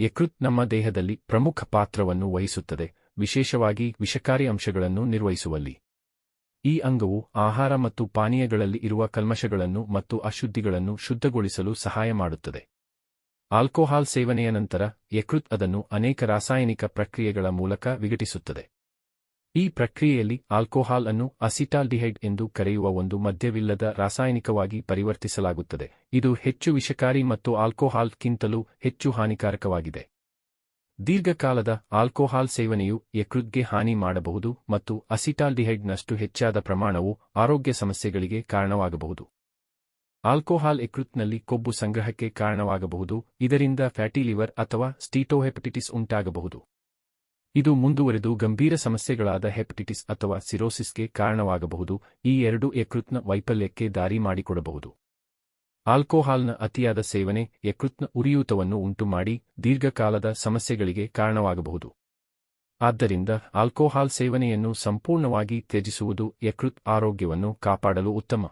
ಯಕೃತ್ ನಮ್ಮ ದೇಹದಲ್ಲಿ ಪ್ರಮುಖ ಪಾತ್ರವನ್ನು ವಹಿಸುತ್ತದೆ, ವಿಶೇಷವಾಗಿ ವಿಷಕಾರಿ ಅಂಶಗಳನ್ನು ನಿರ್ವಹಿಸುವಲ್ಲಿ. ಈ ಅಂಗವು ಆಹಾರ ಮತ್ತು ಪಾನೀಯಗಳಲ್ಲಿ ಇರುವ ಕಲ್ಮಶಗಳನ್ನು ಮತ್ತು ಅಶುದ್ಧಿಗಳನ್ನು ಶುದ್ಧಗೊಳಿಸಲು ಸಹಾಯ ಮಾಡುತ್ತದೆ. ಆಲ್ಕೋಹಾಲ್ ಸೇವನೆಯ ನಂತರ ಯಕೃತ್ ಅದನ್ನು ಅನೇಕ ರಾಸಾಯನಿಕ ಪ್ರಕ್ರಿಯೆಗಳ ಮೂಲಕ ವಿಘಟಿಸುತ್ತದೆ. ಈ ಪ್ರಕ್ರಿಯೆಯಲ್ಲಿ ಆಲ್ಕೋಹಾಲ್ ಅನ್ನು ಅಸಿಟಾಲ್ಡಿಹೈಡ್ ಎಂದು ಕರೆಯುವ ಒಂದು ಮದ್ಯವಿಲ್ಲದ ರಾಸಾಯನಿಕವಾಗಿ ಪರಿವರ್ತಿಸಲಾಗುತ್ತದೆ. ಇದು ಹೆಚ್ಚು ವಿಷಕಾರಿ ಮತ್ತು ಆಲ್ಕೋಹಾಲ್ಕ್ಕಿಂತಲೂ ಹೆಚ್ಚು ಹಾನಿಕಾರಕವಾಗಿದೆ. ದೀರ್ಘಕಾಲದ ಆಲ್ಕೋಹಾಲ್ ಸೇವನೆಯು ಯಕೃತ್ಗೆ ಹಾನಿ ಮಾಡಬಹುದು ಮತ್ತು ಅಸಿಟಾಲ್ಡಿಹೈಡ್ನಷ್ಟು ಹೆಚ್ಚಾದ ಪ್ರಮಾಣವು ಆರೋಗ್ಯ ಸಮಸ್ಯೆಗಳಿಗೆ ಕಾರಣವಾಗಬಹುದು. ಆಲ್ಕೋಹಾಲ್ ಯಕೃತ್ನಲ್ಲಿ ಕೊಬ್ಬು ಸಂಗ್ರಹಕ್ಕೆ ಕಾರಣವಾಗಬಹುದು, ಇದರಿಂದ ಫ್ಯಾಟಿ ಲಿವರ್ ಅಥವಾ ಸ್ಟೀಟೋಹೆಪಟಿಟಿಸ್ ಉಂಟಾಗಬಹುದು. ಇದು ಮುಂದುವರೆದು ಗಂಭೀರ ಸಮಸ್ಯೆಗಳಾದ ಹೆಪಟಿಟಿಸ್ ಅಥವಾ ಸಿರೋಸಿಸ್ಗೆ ಕಾರಣವಾಗಬಹುದು, ಈ ಎರಡು ಯಕೃತ್ನ ವೈಫಲ್ಯಕ್ಕೆ ದಾರಿ ಮಾಡಿಕೊಡಬಹುದು. ಆಲ್ಕೋಹಾಲ್ನ ಅತಿಯಾದ ಸೇವನೆ ಯಕೃತ್ನ ಉರಿಯೂತವನ್ನು ಉಂಟುಮಾಡಿ ದೀರ್ಘಕಾಲದ ಸಮಸ್ಯೆಗಳಿಗೆ ಕಾರಣವಾಗಬಹುದು. ಆದ್ದರಿಂದ ಆಲ್ಕೋಹಾಲ್ ಸೇವನೆಯನ್ನು ಸಂಪೂರ್ಣವಾಗಿ ತ್ಯಜಿಸುವುದು ಯಕೃತ್ ಆರೋಗ್ಯವನ್ನು ಕಾಪಾಡಲು ಉತ್ತಮ.